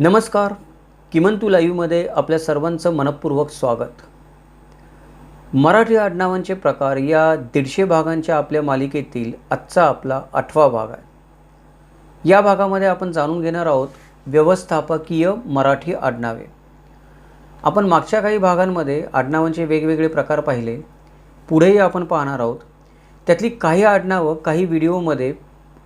नमस्कार. किमंतू लाईव्हमध्ये आपल्या सर्वांचं मनपूर्वक स्वागत. मराठी आडनावांचे प्रकार या दीडशे भागांच्या आपल्या मालिकेतील आजचा आपला आठवा भाग आहे. या भागामध्ये आपण जाणून घेणार आहोत व्यवस्थापकीय मराठी आडनावे. आपण मागच्या काही भागांमध्ये आडनावांचे वेगवेगळे प्रकार पाहिले. पुढेही आपण पाहणार आहोत. त्यातली काही आडनावं काही व्हिडिओमध्ये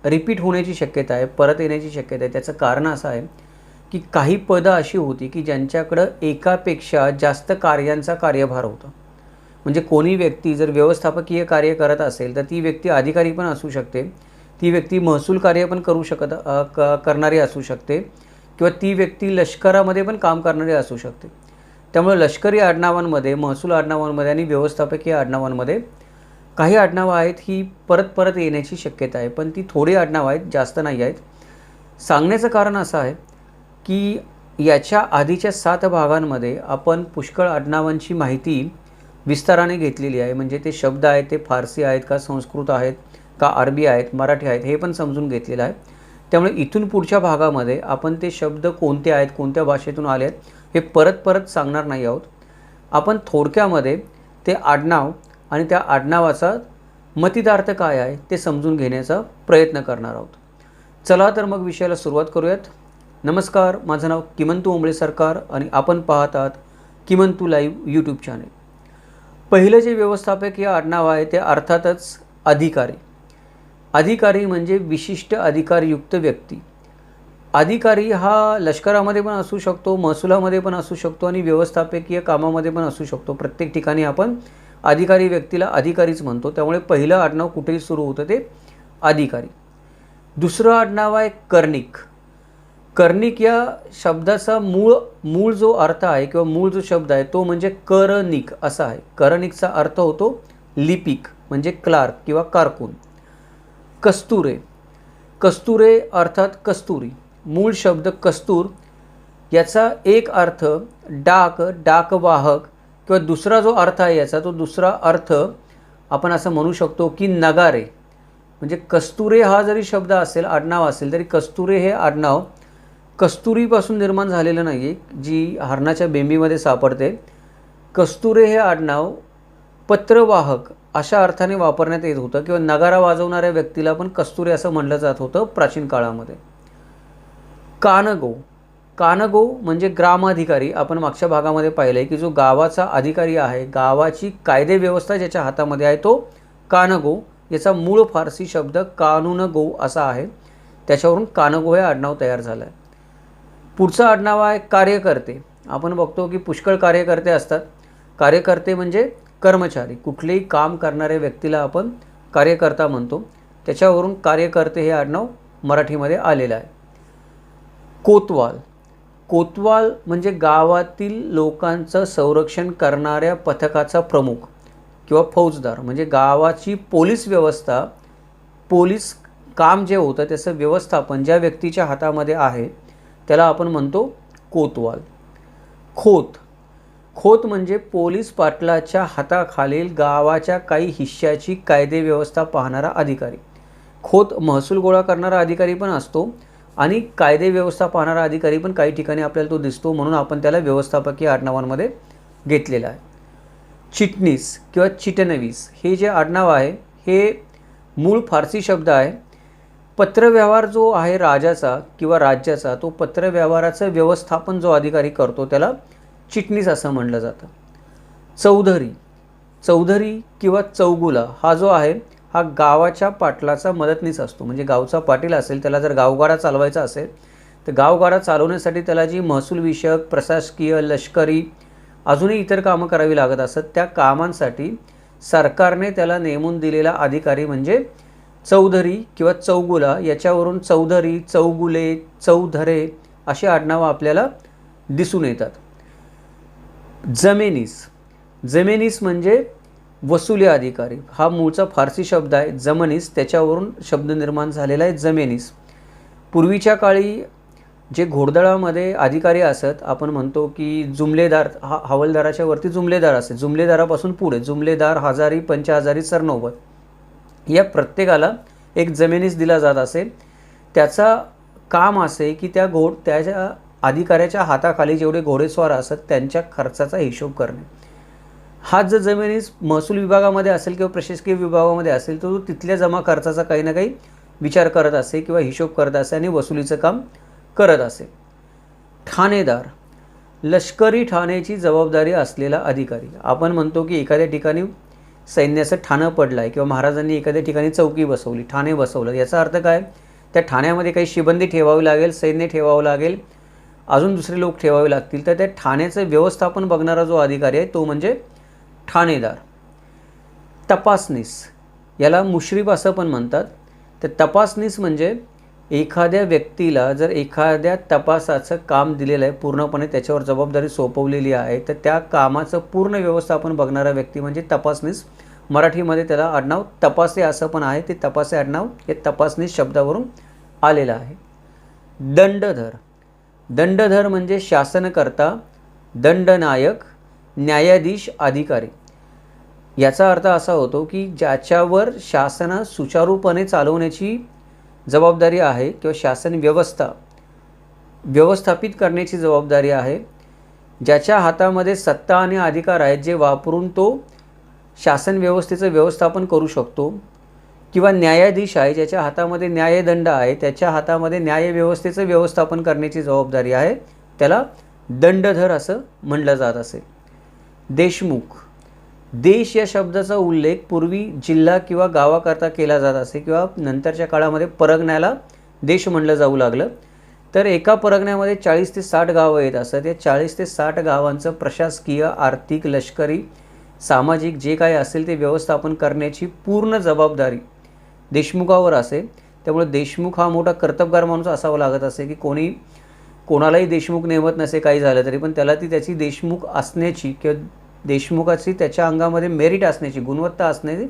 रिपीट होण्याची शक्यता आहे परत येण्याची शक्यता आहे. त्याचं कारण असं आहे की काही पदं अशी होती की ज्यांच्याकडं एकापेक्षा जास्त कार्यांचा कार्यभार होता. म्हणजे कोणी व्यक्ती जर व्यवस्थापकीय कार्य करत असेल तर ती व्यक्ती अधिकारी पण असू शकते. ती व्यक्ती महसूल कार्य पण करू शकत क करणारी असू शकते. किंवा ती व्यक्ती लष्करामध्ये पण काम करणारी असू शकते. त्यामुळे लष्करी आडनावांमध्ये महसूल आडनावांमध्ये आणि व्यवस्थापकीय आडनावांमध्ये काही आडनावं आहेत ही परत परत येण्याची शक्यता आहे. पण ती थोडी आडनावं आहेत जास्त नाही आहेत. सांगण्याचं कारण असं आहे की याच्या आधीच्या सात भागांमध्ये आपण पुष्कळ आडनावांची माहिती विस्ताराने घेतलेली आहे. म्हणजे ते शब्द आहेत ते फारसी आहेत का संस्कृत आहेत का अरबी आहेत मराठी आहेत हे पण समजून घेतलेलं आहे. त्यामुळे इथून पुढच्या भागामध्ये आपण ते शब्द कोणते आहेत कोणत्या भाषेतून आले आहेत हे परत परत सांगणार नाही आहोत. आपण थोडक्यामध्ये ते आडनाव आणि त्या आडनावाचा मतिदार्थ काय आहे ते समजून घेण्याचा प्रयत्न करणार आहोत. चला तर मग विषयाला सुरुवात करूयात. नमस्कार माझं नाव किमंतू ओंबळे सरकार आणि आपण पाहत आहात किमंतू लाईव्ह यूट्यूब चॅनेल पहिलं जे व्यवस्थापकीय आडनाव आहे ते अर्थातच अधिकारी. अधिकारी म्हणजे विशिष्ट अधिकारयुक्त व्यक्ती. अधिकारी हा लष्करामध्ये पण असू शकतो महसुलामध्ये पण असू शकतो आणि व्यवस्थापकीय कामामध्ये पण असू शकतो. प्रत्येक ठिकाणी आपण अधिकारी व्यक्तीला अधिकारीच म्हणतो. त्यामुळे पहिलं आडनाव कुठेही सुरू होतं ते अधिकारी. दुसरं आडनाव आहे कर्णिक. कर्णिक या शब्दाचा मूळ मूळ जो अर्थ आहे किंवा मूळ जो शब्द आहे तो म्हणजे करनिक असा आहे. करनिकचा अर्थ होतो लिपिक म्हणजे क्लार्क किंवा कारकून. कस्तुरे. कस्तुरे अर्थात कस्तुरी. मूळ शब्द कस्तूर. याचा एक अर्थ डाक डाकवाहक किंवा दुसरा जो अर्थ आहे याचा तो दुसरा अर्थ आपण असं म्हणू शकतो की नगारे. म्हणजे कस्तुरे हा जरी शब्द असेल आडनाव असेल तरी कस्तुरे हे आडनाव कस्तुरीपासून निर्माण झालेलं नाही आहे जी हरणाच्या बेंबीमध्ये सापडते. कस्तुरे हे आडनाव पत्रवाहक अशा अर्थाने वापरण्यात येत होतं किंवा नगारा वाजवणाऱ्या व्यक्तीला पण कस्तुरे असं म्हणलं जात होतं प्राचीन काळामध्ये. कानगो. कानगो म्हणजे ग्रामाधिकारी. आपण मागच्या भागामध्ये पाहिलं आहे की जो गावाचा अधिकारी आहे गावाची कायदे व्यवस्था ज्याच्या हातामध्ये आहे तो कानगो. याचा मूळ फारसी शब्द कानून गो असा आहे. त्याच्यावरून कानगो हे आडनाव तयार झालं आहे पुढचं आडनाव आहे कार्यकर्ते. आपण बघतो की पुष्कळ कार्यकर्ते असतात. कार्यकर्ते म्हणजे कर्मचारी. कुठलेही काम करणाऱ्या व्यक्तीला आपण कार्यकर्ता म्हणतो. त्याच्यावरून कार्यकर्ते हे आडनाव मराठीमध्ये आलेलं आहे. कोतवाल. कोतवाल म्हणजे गावातील लोकांचं संरक्षण करणाऱ्या पथकाचा प्रमुख किंवा फौजदार. म्हणजे गावाची पोलीस व्यवस्था पोलीस काम जे होतं त्याचं व्यवस्थापन ज्या व्यक्तीच्या हातामध्ये आहे त्याला आपण म्हणतो कोतवाल. खोत. खोत म्हणजे पोलीस पाटलाच्या हाताखालील गावाच्या काही हिश्श्याची कायदे व्यवस्था पाहणारा अधिकारी. खोत महसूल गोळा करणारा अधिकारी पण असतो आणि कायदे व्यवस्था पाहणारा अधिकारी पण काही ठिकाणी आपल्याला तो दिसतो म्हणून आपण त्याला व्यवस्थापकीय आडनावांमध्ये घेतलेला आहे. चिटणीस किंवा चिटनवीस हे जे आडनाव आहे हे मूळ फारसी शब्द आहे. पत्रव्यवहार जो आहे राजाचा किंवा राज्याचा तो पत्रव्यवहाराचं व्यवस्थापन जो अधिकारी करतो त्याला चिटणीस असं म्हणलं जातं. चौधरी चौधरी किंवा चौगुला हा जो आहे हा गावाच्या पाटलाचा मदतनीस असतो. म्हणजे गावचा पाटील असेल त्याला जर गावगाडा चालवायचा असेल तर गावगाडा चालवण्यासाठी त्याला जी महसूलविषयक प्रशासकीय लष्करी अजूनही इतर कामं करावी लागत असत त्या कामांसाठी सरकारने त्याला नेमून दिलेला अधिकारी म्हणजे चौधरी किंवा चौगुला याच्यावरून चौधरी चौगुले चौधरे अशी आडनावं आपल्याला दिसून येतात. जमेनीस. जमेनीस म्हणजे वसुली अधिकारी. हा मूळचा फारसी शब्द आहे. जमनीस त्याच्यावरून शब्द निर्माण झालेला आहे. जमेनीस. पूर्वीच्या काळी जे घोडदळामध्ये अधिकारी असत आपण म्हणतो की जुमलेदार हा हवालदाराच्या वरती जुमलेदार असे. जुमलेदारापासून पुढे. जुमलेदार हजारी पंचहजारी सरनौबत. या प्रत्येकाला एक जमिनीस दिला जात असे. त्याचा काम असे की त्या घोड त्याच्या अधिकाऱ्याच्या हाताखाली जेवढे घोडेस्वार असतात त्यांच्या खर्चाचा हिशोब करणे. हा जर जमिनीस महसूल विभागामध्ये असेल किंवा प्रशासकीय विभागामध्ये असेल तर तो तिथल्या जमा खर्चाचा काही ना काही विचार करत असे किंवा हिशोब करत असे आणि वसुलीचं काम करत असे. ठाणेदार लष्करी ठाण्याची जबाबदारी असलेला अधिकारी. आपण म्हणतो की एखाद्या ठिकाणी सैन्याचं ठाणं पडलं आहे किंवा महाराजांनी एखाद्या ठिकाणी चौकी बसवली ठाणे बसवलं याचा अर्थ काय? त्या ठाण्यामध्ये काही शिबंदी ठेवावी लागेल सैन्य ठेवावं लागेल अजून दुसरे लोक ठेवावे लागतील तर त्या ठाण्याचं व्यवस्थापन बघणारा जो अधिकारी आहे तो म्हणजे ठाणेदार. तपासनीस याला मुश्रीफ असं पण म्हणतात. तर तपासनीस म्हणजे एखाद्या व्यक्तीला जर एखाद्या तपासाचं काम दिलेलं आहे पूर्णपणे त्याच्यावर जबाबदारी सोपवलेली आहे तर त्या कामाचं पूर्ण व्यवस्थापन बघणारा व्यक्ती म्हणजे तपासनीस मराठीमध्ये त्याला आडनाव तपासे असं पण आहे. ते तपासे आडनाव हे तपासणी शब्दावरून आलेलं आहे. दंडधर. दंडधर म्हणजे शासनकर्ता दंडनायक न्यायाधीश अधिकारी. याचा अर्थ असा होतो की ज्याच्यावर शासन सुचारूपणे चालवण्याची जबाबदारी आहे किंवा शासन व्यवस्था व्यवस्थापित करण्याची जबाबदारी आहे ज्याच्या हातामध्ये सत्ता आणि अधिकार आहेत जे वापरून तो शासन व्यवस्थेचं व्यवस्थापन करू शकतो किंवा न्यायाधीश आहे ज्याच्या हातामध्ये न्यायदंड आहे त्याच्या हातामध्ये न्यायव्यवस्थेचं व्यवस्थापन करण्याची जबाबदारी आहे त्याला दंडधर असं म्हणलं जात असे. देशमुख. देश या शब्दाचा उल्लेख पूर्वी जिल्हा किंवा गावाकरता केला जात असे किंवा नंतरच्या काळामध्ये परगण्याला देश म्हणलं जाऊ लागलं. तर एका परगण्यामध्ये चाळीस ते साठ गावं येत असत या चाळीस ते साठ गावांचं प्रशासकीय आर्थिक लष्करी सामाजिक जे काय असेल ते व्यवस्थापन करण्याची पूर्ण जबाबदारी देशमुखावर असे त्यामुळे देशमुख हा मोठा कर्तबगार माणूस असावा लागत असे की कोणी कोणालाही देशमुख नेमत नसे काही झालं तरी पण त्याला ती त्याची देशमुख असण्याची किंवा देशमुखाची त्याच्या अंगामध्ये मेरिट असण्याची गुणवत्ता असण्याची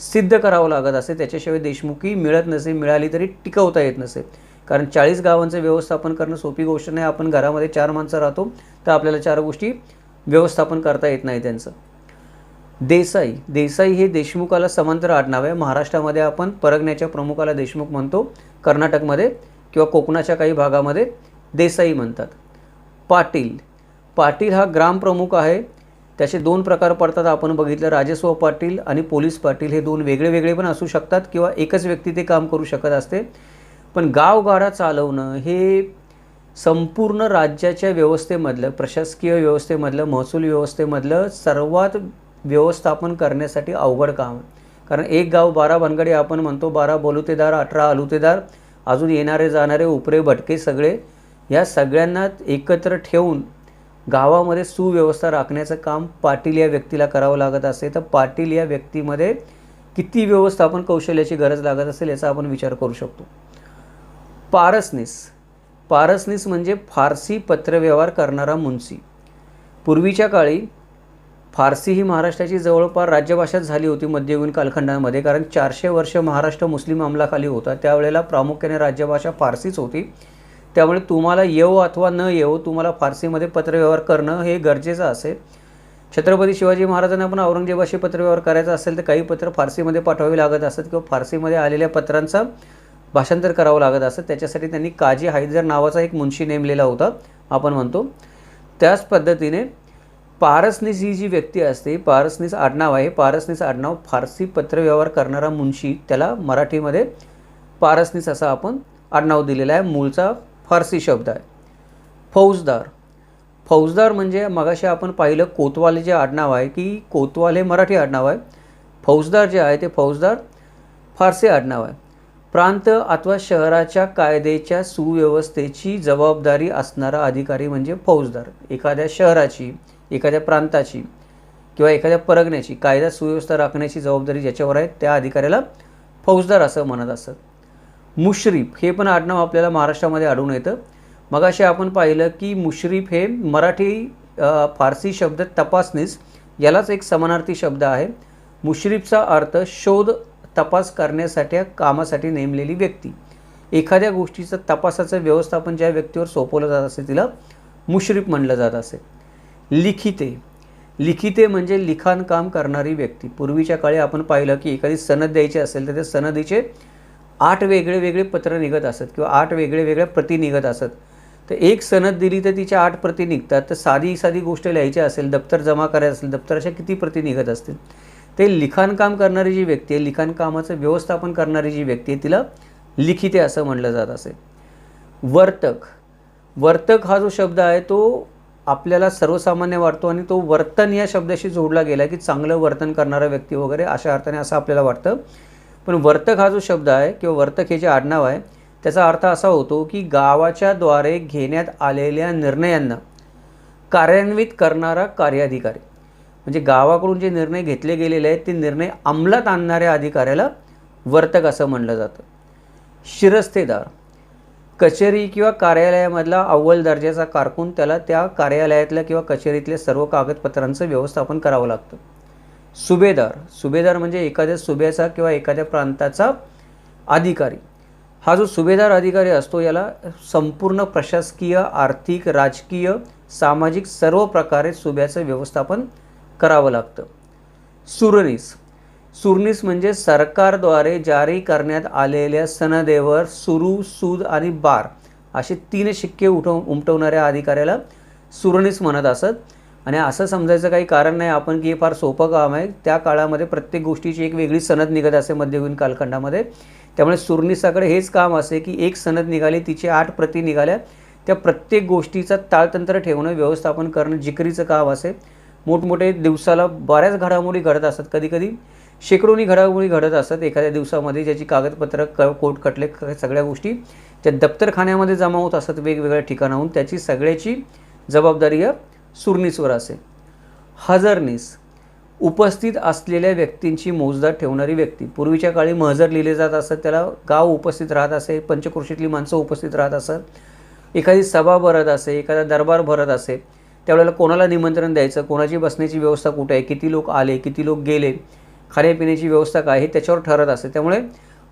सिद्ध करावं लागत असे. त्याच्याशिवाय देशमुखी मिळत नसे मिळाली तरी टिकवता येत नसे. कारण चाळीस गावांचं व्यवस्थापन करणं सोपी गोष्ट नाही. आपण घरामध्ये चार माणसं राहतो तर आपल्याला चार गोष्टी व्यवस्थापन करता येत नाही त्यांचं. देसाई. देसाई हे देशमुखाला समांतर आडनाव आहे. महाराष्ट्रामध्ये आपण परगण्याच्या प्रमुखाला देशमुख म्हणतो कर्नाटकमध्ये किंवा कोकणाच्या काही भागामध्ये देसाई म्हणतात. पाटील. पाटील हा ग्रामप्रमुख आहे. त्याचे दोन प्रकार पडतात. आपण बघितलं राजस्व पाटील आणि पोलीस पाटील हे दोन वेगळे वेगळे पण असू शकतात किंवा एकच व्यक्ती ते काम करू शकत असते. पण गावगाडा चालवणं हे संपूर्ण राज्याच्या व्यवस्थेमधलं प्रशासकीय व्यवस्थेमधलं महसूल व्यवस्थेमधलं सर्वात व्यवस्थापन करण्यासाठी अवघड काम. आहे कारण एक गाव बारा भानगडी आपण म्हणतो बारा बोलुतेदार अठरा अलुतेदार अजून येणारे जाणारे उपरे भटके सगळे या सगळ्यांना एकत्र ठेवून गावामध्ये सुव्यवस्था राखण्याचं काम पाटील या व्यक्तीला करावं लागत असे. तर पाटील या व्यक्तीमध्ये किती व्यवस्थापन कौशल्याची गरज लागत असेल याचा आपण विचार करू शकतो. पारसनीस. पारसनीस म्हणजे फारसी पत्रव्यवहार करणारा मुन्सी. पूर्वीच्या काळी फारसी ही महाराष्ट्राची जवळपास राज्यभाषाच झाली होती मध्ययुगीन कालखंडामध्ये कारण चारशे वर्ष महाराष्ट्र मुस्लिम अंमलाखाली होता. त्यावेळेला प्रामुख्याने राज्यभाषा फारसीच होती. त्यामुळे तुम्हाला येवो अथवा न येवो तुम्हाला फारसीमध्ये पत्रव्यवहार करणं हे गरजेचं असेल छत्रपती शिवाजी महाराजांना पण औरंगजेबाशी पत्रव्यवहार करायचा असेल तर काही पत्र फारसीमध्ये पाठवावी लागत असत किंवा फारसीमध्ये आलेल्या पत्रांचं भाषांतर करावं लागत असत. त्याच्यासाठी त्यांनी काजी हैदर नावाचा एक मुन्शी नेमलेला होता आपण म्हणतो. त्याच पद्धतीने पारसनीस ही जी व्यक्ती असते पारसनीस आडनाव आहे. पारसनीस आडनाव फारसी पत्रव्यवहार करणारा मुंशी त्याला मराठीमध्ये पारसनीस असा आपण आडनाव दिलेला आहे. मूळचा फारसी शब्द आहे. फौजदार. फौजदार म्हणजे मगाशी आपण पाहिलं कोतवाल जे आडनाव आहे की कोतवाल हे मराठी आडनाव आहे. फौजदार जे आहे ते फौजदार फारसी आडनाव आहे. प्रांत अथवा शहराच्या कायद्याच्या सुव्यवस्थेची जबाबदारी असणारा अधिकारी म्हणजे फौजदार. एखाद्या शहराची एखाद्या प्रांताची किंवा एखाद्या परगण्याची कायदा सुव्यवस्था राखण्याची जबाबदारी ज्याच्यावर आहे त्या अधिकाऱ्याला फौजदार असं म्हणत असत. मुश्रीफ हे पण आडनाव आपल्याला महाराष्ट्रामध्ये आढळून येतं. मगाशी आपण पाहिलं की मुश्रीफ हे मराठी फारसी शब्द तपासणीस यालाच एक समानार्थी शब्द आहे. मुश्रीफचा अर्थ शोध तपास करण्यासाठी कामासाठी नेमलेली व्यक्ती. एखाद्या गोष्टीचं तपासाचं व्यवस्थापन ज्या व्यक्तीवर सोपवलं जात असे तिला मुश्रीफ म्हणलं जात असे. लिखिते. लिखिते म्हणजे लिखाण काम करणारी व्यक्ती. पूर्वीच्या काळी आपण पाहिलं की एखादी सनद द्यायची असेल तर त्या सनदीचे आठ वेगळे वेगळे पत्र निघत असत किंवा आठ वेगळे वेगळ्या प्रती निघत असत. तर एक सनद दिली तर तिच्या आठ प्रती निघतात. तर साधी साधी गोष्ट लिहायची असेल दप्तर जमा करायचं असेल दप्तर अशा किती प्रती निघत असतील? ते लिखाणकाम करणारी जी व्यक्ती आहे लिखाणकामाचं व्यवस्थापन करणारी जी व्यक्ती आहे तिला लिखिते असं म्हटलं जात असेल वर्तक. वर्तक हा जो शब्द आहे तो आपल्याला सर्वसामान्य वाटतो आणि तो वर्तन या शब्दाशी जोडला गेला की चांगलं वर्तन करणारा व्यक्ती वगैरे अशा अर्थाने असं आपल्याला वाटतं. पण वर्तक हा जो शब्द आहे किंवा वर्तक हे जे आडनाव आहे त्याचा अर्थ असा होतो की गावाच्या द्वारे घेण्यात आलेल्या निर्णयांना कार्यान्वित करणारा कार्याधिकारी. म्हणजे गावाकडून जे निर्णय घेतले गेलेले आहेत ते निर्णय अंमलात आणणाऱ्या अधिकाऱ्याला वर्तक असं म्हणलं जातं. शिरस्तेदार. कचेरी किंवा कार्यालयामधला अव्वल दर्जाचा कारकून त्याला त्या कार्यालयातल्या किंवा कचेरीतल्या सर्व कागदपत्रांचं व्यवस्थापन करावं लागतं. सुभेदार. सुभेदार म्हणजे एखाद्या सुभ्याचा किंवा एखाद्या प्रांताचा अधिकारी. हा जो सुभेदार अधिकारी असतो याला संपूर्ण प्रशासकीय आर्थिक राजकीय सामाजिक सर्व प्रकारे सुभ्याचं व्यवस्थापन करावं लागतं. सुरनीस. सुरनीस म्हणजे सरकारद्वारे जारी करण्यात आलेल्या सनदेवर सुरू सूद आणि बार असे तीन शिक्के उठव उमटवणाऱ्या अधिकाऱ्याला सुरनीस म्हणत असत. आणि असं समजायचं काही कारण नाही. आपण की हे फार सोपं काम आहे. त्या काळामध्ये प्रत्येक गोष्टीची एक वेगळी सनद निघत असे मध्ययुगीन कालखंडामध्ये. त्यामुळे सुरनिसाकडे हेच काम असे की एक सनद निघाली तिचे आठ प्रती निघाल्या. त्या प्रत्येक गोष्टीचा ताळतंत्र ठेवणं व्यवस्थापन करणं जिकरीचं काम असे. मोठमोठे दिवसाला बऱ्याच घडामोडी घडत असतात कधीकधी. शेकडोनी घडामोडी घडत असतात एखाद्या दिवसामध्ये ज्याची कागदपत्र क कोट कटले सगळ्या गोष्टी त्या दप्तरखान्यामध्ये जमा होत असतात वेगवेगळ्या ठिकाणाहून. त्याची सगळ्याची जबाबदारी या सुरनीसवर असे. हजरनीस उपस्थित असलेल्या व्यक्तींची मोजदाद ठेवणारी व्यक्ती. पूर्वीच्या काळी महजर लिहिले जात असत. त्याला गाव उपस्थित राहत असे पंचक्रोशीतली माणसं उपस्थित राहत असत. एखादी सभा भरत असे एखादा दरबार भरत असे. त्यावेळेला कोणाला निमंत्रण द्यायचं? कोणाची बसण्याची व्यवस्था कुठे आहे? किती लोक आले? किती लोक गेले? खाण्यापिण्याची व्यवस्था काय हे त्याच्यावर ठरत असते. त्यामुळे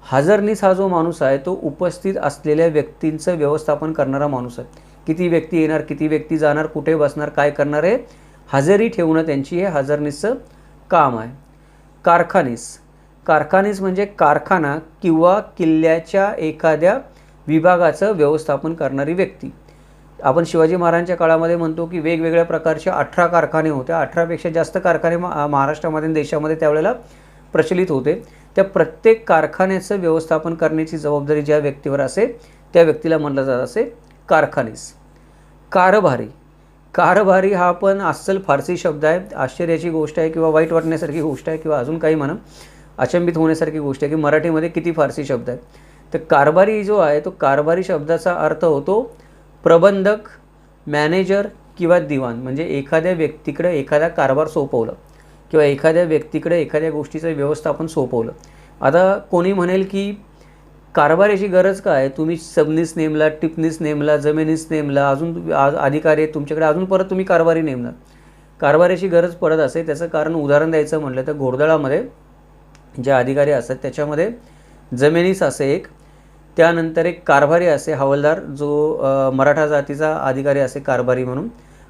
हजरनीस हा जो माणूस आहे तो उपस्थित असलेल्या व्यक्तींचं व्यवस्थापन करणारा माणूस आहे. किती व्यक्ती येणार किती व्यक्ती जाणार कुठे बसणार काय करणार आहे हजेरी ठेवणं त्यांची हे हजरनीसचं काम आहे. कारखानीस. कारखानीस म्हणजे कारखाना किंवा किल्ल्याच्या एखाद्या विभागाचं व्यवस्थापन करणारी व्यक्ती. आपण शिवाजी महाराजांच्या काळामध्ये म्हणतो की वेगवेगळ्या प्रकारचे अठरा कारखाने होते. अठरापेक्षा जास्त कारखाने मा- महाराष्ट्रामध्ये देशामध्ये त्यावेळेला प्रचलित होते. त्या प्रत्येक कारखान्याचं व्यवस्थापन करण्याची जबाबदारी ज्या व्यक्तीवर असे त्या व्यक्तीला म्हणलं जात असे कारखानीस. कारभारी. कारभारी हा पण अस्सल फारसी शब्द आहे. आश्चर्याची गोष्ट आहे किंवा वाईट वाटण्यासारखी गोष्ट आहे किंवा अजून काही म्हणा अचंबित होण्यासारखी गोष्ट आहे की मराठीमध्ये किती फारसी शब्द आहेत. तर कारभारी जो आहे तो कारभारी शब्दाचा अर्थ होतो प्रबंधक मॅनेजर किंवा दिवाण म्हणजे एखाद्या व्यक्तीकडे एखादा कारभार सोपवलं किंवा एखाद्या व्यक्तीकडे एखाद्या गोष्टीचं व्यवस्थापन सोपवलं. आता कोणी म्हणेल की कारभाराची गरज काय? तुम्ही सबनीस नेमला टिपनीस नेमला जमिनीस नेमला अजून अधिकारी तुमच्याकडे अजून परत तुम्ही कारभारी नेमला कारभाराची गरज पडत असे त्याचं कारण उदाहरण द्यायचं म्हटलं तर घोडदळामध्ये जे अधिकारी असतात त्याच्यामध्ये जमिनीस असे एक त्यानंतर एक कारभारी असे हवालदार जो मराठा जातीचा अधिकारी असे कारभारी म्हणून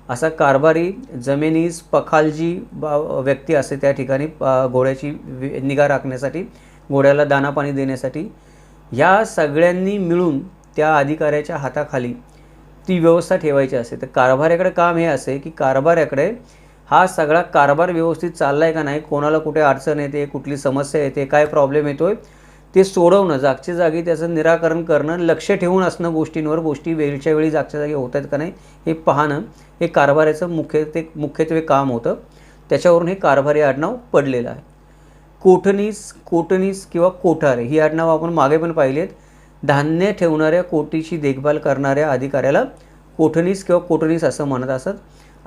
असा कारभारी जमिनीस पखालजी बा व्यक्ती असे त्या ठिकाणी घोड्याची निगा राखण्यासाठी घोड्याला दाना पाणी देण्यासाठी ह्या सगळ्यांनी मिळून त्या अधिकाऱ्याच्या हाताखाली ती व्यवस्था ठेवायची असते तर कारभाऱ्याकडे काम हे असे की कारभाऱ्याकडे हा सगळा कारभार व्यवस्थित चालला आहे का नाही कोणाला कुठे अडचण येते कुठली समस्या येते काय प्रॉब्लेम येतो आहे ते सोडवणं जागच्या जागी त्याचं निराकरण करणं लक्ष ठेवून असणं गोष्टींवर गोष्टी वेळच्या वेळी जागच्या जागी होत आहेत का नाही हे पाहणं हे कारभाराचं मुख्य ते मुख्यत्वे काम होतं. त्याच्यावरून हे कारभारी आडनाव पडलेलं आहे. कोठणीस कोटणीस किंवा कोठारे ही आडनाव आपण मागे पण पाहिलेत धान्य ठेवणाऱ्या कोटीची देखभाल करणाऱ्या अधिकाऱ्याला कोठणीस किंवा कोटणीस असं म्हणत असत.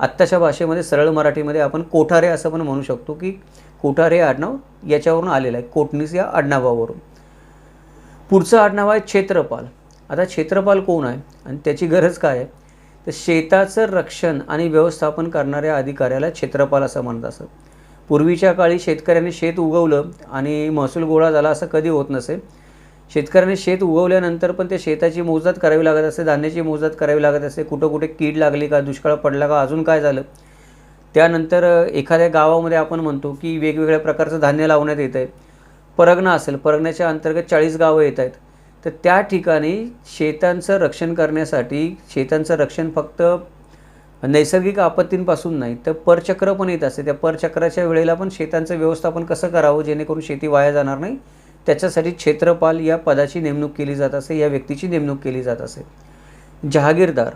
आत्ताच्या भाषेमध्ये सरळ मराठीमध्ये आपण कोठारे असं पण म्हणू शकतो की कोठारे हे आडनाव याच्यावरून आलेलं आहे. कोटणीस या आडनावावरून. पुढचं आडनाव आहे क्षेत्रपाल. आता क्षेत्रपाल कोण आहे आणि त्याची गरज काय आहे? तर शेताचं रक्षण आणि व्यवस्थापन करणाऱ्या अधिकाऱ्याला क्षेत्रपाल असं म्हणत असत. पूर्वीच्या काळी शेतकऱ्याने शेत उगवलं आणि महसूल गोळा झाला असं कधी होत नसे. शेतकऱ्याने शेत उगवल्यानंतर पण त्या शेताची मोजदात करावी लागत असे धान्याची मोजदात करावी लागत असे कुठं कुठे कीड लागली का दुष्काळ पडला का अजून काय झालं? त्यानंतर एखाद्या गावामध्ये आपण म्हणतो की वेगवेगळ्या प्रकारचं धान्य लावण्यात येतं आहे परगणा असेल परगण्याच्या अंतर्गत चाळीस गावं येत आहेत. तर त्या ठिकाणी शेतांचं रक्षण करण्यासाठी शेतांचं रक्षण फक्त नैसर्गिक आपत्तींपासून नाही तर परचक्र पण येत असते. त्या परचक्राच्या वेळेला पण शेतांचं व्यवस्थापन कसं करावं जेणेकरून शेती वाया जाणार नाही? त्याच्यासाठी क्षेत्रपाल या पदाची नेमणूक केली जात असे या व्यक्तीची नेमणूक केली जात असे. जहागीरदार.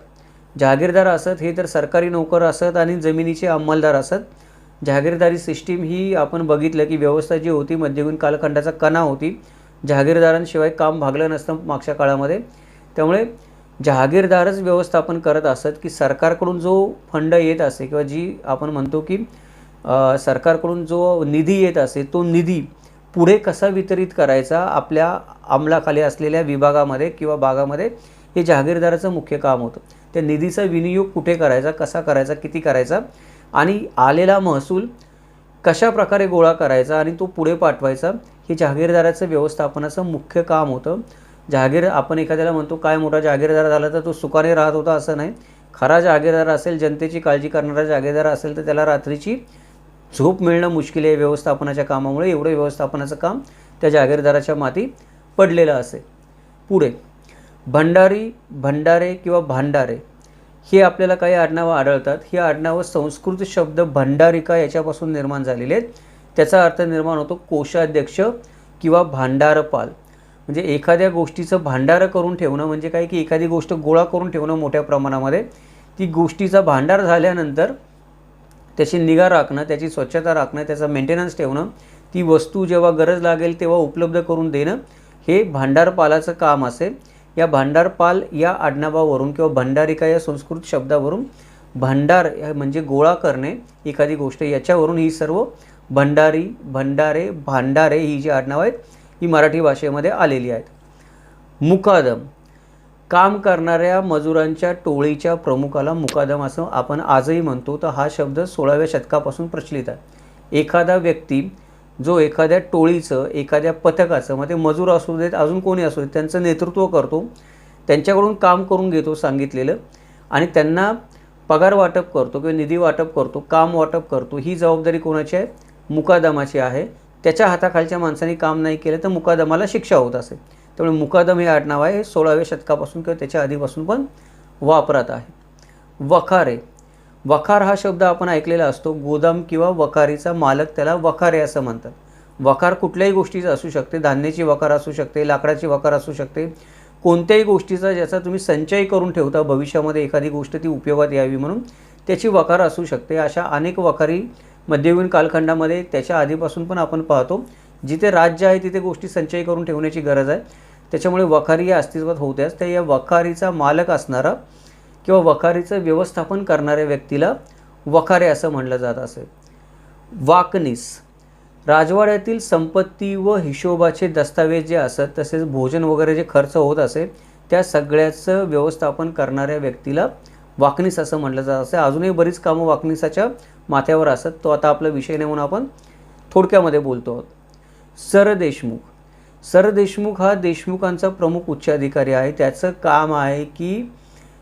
जहागीरदार असत हे तर सरकारी नोकर असत आणि जमिनीचे अंमलदार असत. जहागीरदारी सिस्टीम ही आपण बघितलं की व्यवस्था जी होती मध्ययुगीन कालखंडाचा कणा होती जहागीरदारांशिवाय काम भागलं नसतं मागच्या काळामध्ये. त्यामुळे जहागीरदारच व्यवस्थापन करत असत की सरकारकडून जो फंड येत असे किंवा जी आपण म्हणतो की सरकारकडून जो निधी येत असे तो निधी पुढे कसा वितरित करायचा आपल्या अंमलाखाली असलेल्या विभागामध्ये किंवा भागामध्ये हे जहागीरदाराचं मुख्य काम होतं. त्या निधीचा विनियोग कुठे करायचा कसा करायचा किती करायचा आणि आलेला महसूल कशा प्रकारे गोळा करायचा आणि तो पुढे पाठवायचा हे जहागीरदाराचं व्यवस्थापनाचं मुख्य काम होतं. जहागीर आपण एखाद्याला म्हणतो काय मोठा जहागीरदार झाला तर तो सुखाने राहत होता असं नाही. खरा जहागीरदार असेल जनतेची काळजी करणारा जहागीरदार असेल तर त्याला रात्रीची झोप मिळणं मुश्किल आहे व्यवस्थापनाच्या कामामुळे. एवढं व्यवस्थापनाचं काम त्या जहागीरदाराच्या माती पडलेलं असे. पुढे भंडारी भंडारे किंवा भांडारे हे आपल्याला काही आडनावं आढळतात. ही आडनावं संस्कृत शब्द भंडारिका याच्यापासून निर्माण झालेले आहेत. त्याचा अर्थ निर्माण होतो कोषाध्यक्ष किंवा भांडारपाल. म्हणजे एखाद्या गोष्टीचं भांडार करून ठेवणं म्हणजे काय? की एखादी गोष्ट गोळा करून ठेवणं मोठ्या प्रमाणामध्ये. ती गोष्टीचा भांडार झाल्यानंतर त्याची निगा राखणं त्याची स्वच्छता राखणं त्याचा मेंटेनन्स ठेवणं ती वस्तू जेव्हा गरज लागेल तेव्हा उपलब्ध करून देणं हे भांडारपालाचं काम असेल. या भांडारपाल या आडनावावरून किंवा भंडारिका या संस्कृत शब्दावरून भांडार म्हणजे गोळा करणे एखादी गोष्ट. याच्यावरून ही सर्व भंडारी भंडारे भांडारे ही जी आडनावं आहेत ही मराठी भाषेमध्ये आलेली आहेत. मुकादम. काम करणाऱ्या मजुरांच्या टोळीच्या प्रमुखाला मुकादम असं आपण आजही म्हणतो. तर हा शब्द सोळाव्या शतकापासून प्रचलित आहे. एखादा व्यक्ती जो एखाद्या टोळीचं एखाद्या पथकाचं मग ते मजूर असू देत अजून कोणी असू देत त्यांचं नेतृत्व करतो त्यांच्याकडून काम करून घेतो सांगितलेलं आणि त्यांना पगार वाटप करतो किंवा निधी वाटप करतो काम वाटप करतो ही जबाबदारी कोणाची आहे? मुकादमाची आहे. त्याच्या हाताखालच्या माणसाने काम नाही केलं तर मुकादमाला शिक्षा होत असे त्यामुळे मुकादम हे आडनाव आहे हे सोळाव्या शतकापासून किंवा त्याच्या आधीपासून पण वापरात आहे. वखारे. वखार हा शब्द आपण ऐकलेला असतो. गोदाम किंवा वखारीचा मालक त्याला वखारे असं म्हणतात. वखार कुठल्याही गोष्टीचं असू शकते. धान्याची वखार असू शकते लाकडाची वखार असू शकते. कोणत्याही गोष्टीचा ज्याचा तुम्ही संचय करून ठेवता भविष्यामध्ये एखादी गोष्ट ती उपयोगात यावी म्हणून त्याची वखार असू शकते. अशा अनेक वखारी मध्ययुगीन कालखंडामध्ये त्याच्या आधीपासून पण आपण पाहतो. जिथे राज्य आहे तिथे गोष्टी संचय करून ठेवण्याची गरज आहे. त्याच्यामुळे वखारी या अस्तित्वात होत्याच. त्या या वखारीचा मालक असणारा किंवा वखारीचं व्यवस्थापन करणाऱ्या व्यक्तीला वखारे असं म्हणलं जात असे. वाकनीस. राजवाड्यातील संपत्ती व हिशोबाचे दस्तावेज जे असत तसेच भोजन वगैरे जे खर्च होत असे त्या सगळ्याचं व्यवस्थापन करणाऱ्या व्यक्तीला वाकनीस असं म्हटलं जात असे. अजूनही बरीच कामं वाकनीसाच्या माथ्यावर असत. तो आता आपला विषय नाही म्हणून आपण थोडक्यामध्ये बोलतो आहोत. सर देशमुख. सर देशमुख हा देशमुखांचा प्रमुख उच्चाधिकारी आहे. त्याचं काम आहे की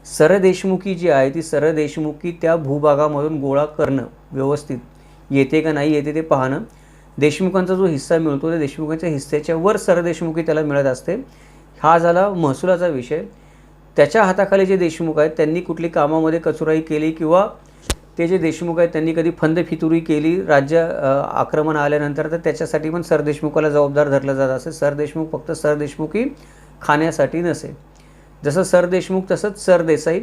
सर देशमुखी जी आहे ती सर देशमुखी त्या भूभागामधून गोळा करणं व्यवस्थित येते का नाही येते ते पाहणं. देशमुखांचा जो हिस्सा मिळतो त्या देशमुखांच्या हिस्स्याच्या वर सर देशमुखी त्याला मिळत असते. हा झाला महसुलाचा विषय. त्याच्या हाताखाली जे देशमुख आहेत त्यांनी कुठली कामामध्ये कचुराई केली किंवा ते जे देशमुख आहेत त्यांनी कधी फंद फितुरी केली राज्य आक्रमण आल्यानंतर तर त्याच्यासाठी पण सर देशमुखाला जबाबदार धरलं जात असे. सर देशमुख फक्त सर देशमुखी खाण्यासाठी नसे. जसं सर देशमुख तसंच सरदेसाई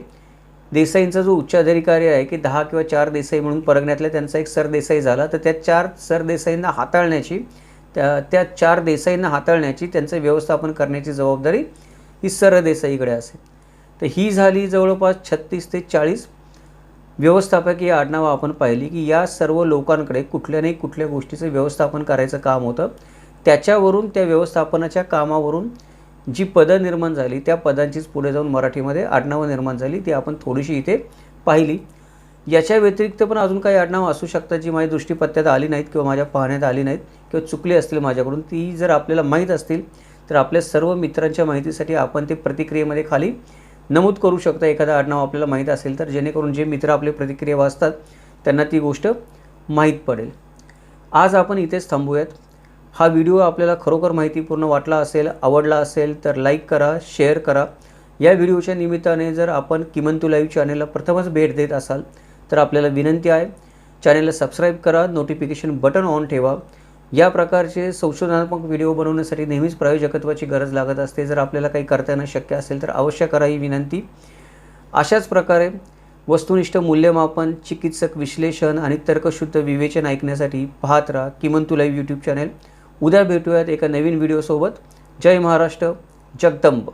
देसाईंचा जो उच्चाधिकारी आहे की दहा किंवा चार देसाई म्हणून परगण्यातल्या त्यांचा एक सरदेसाई झाला. तर त्या चार सरदेसाईंना हाताळण्याची त्या त्या चार देसाईंना हाताळण्याची त्यांचं व्यवस्थापन करण्याची जबाबदारी ही सरदेसाईकडे असेल. तर ही झाली जवळपास छत्तीस ते चाळीस. व्यवस्थापक ही आडनावं आपण पाहिली की या सर्व लोकांकडे कुठल्या नाही कुठल्या गोष्टीचं व्यवस्थापन करायचं काम होतं. त्याच्यावरून त्या व्यवस्थापनाच्या कामावरून जी पदं निर्माण झाली त्या पदांचीच पुढे जाऊन मराठीमध्ये आडनावं निर्माण झाली ती आपण थोडीशी इथे पाहिली. याच्या व्यतिरिक्त पण अजून काही आडनावं असू शकतात जी माझ्या दृष्टीपत्त्यात आली नाहीत किंवा माझ्या पाहण्यात आली नाहीत किंवा चुकली असतील माझ्याकडून ती जर आपल्याला माहीत असतील तर आपल्या सर्व मित्रांच्या माहितीसाठी आपण ते प्रतिक्रियेमध्ये खाली नमूद करू शकता. एखादं आडनाव आपल्याला माहीत असेल तर जेणेकरून जे मित्र आपले प्रतिक्रिया वाचतात त्यांना ती गोष्ट माहीत पडेल. आज आपण इथेच थांबूयात. हा व्हिडिओ आपल्याला खरोखर माहितीपूर्ण वाटला असेल आवडला असेल तर लाईक करा शेअर करा. या व्हिडिओच्या निमित्ताने जर आपण किमंतू लाईव्ह चॅनेलला प्रथमच भेट देत असाल तर आपल्याला विनंती आहे चॅनेलला सबस्क्राईब करा नोटिफिकेशन बटन ऑन ठेवा. या प्रकारचे संशोधनात्मक व्हिडिओ बनवण्यासाठी नेहमीच प्रायोजकत्वाची गरज लागत असते. जर आपल्याला काही करता येणं शक्य असेल तर अवश्य करा ही विनंती. अशाच प्रकारे वस्तुनिष्ठ मूल्यमापन चिकित्सक विश्लेषण आणि तर्कशुद्ध विवेचन ऐकण्यासाठी पाहत राहा किमंतू लाईव्ह यूट्यूब चॅनेल उद्या भेटूयात एका नवीन व्हिडिओसोबत जय महाराष्ट्र जगदंब.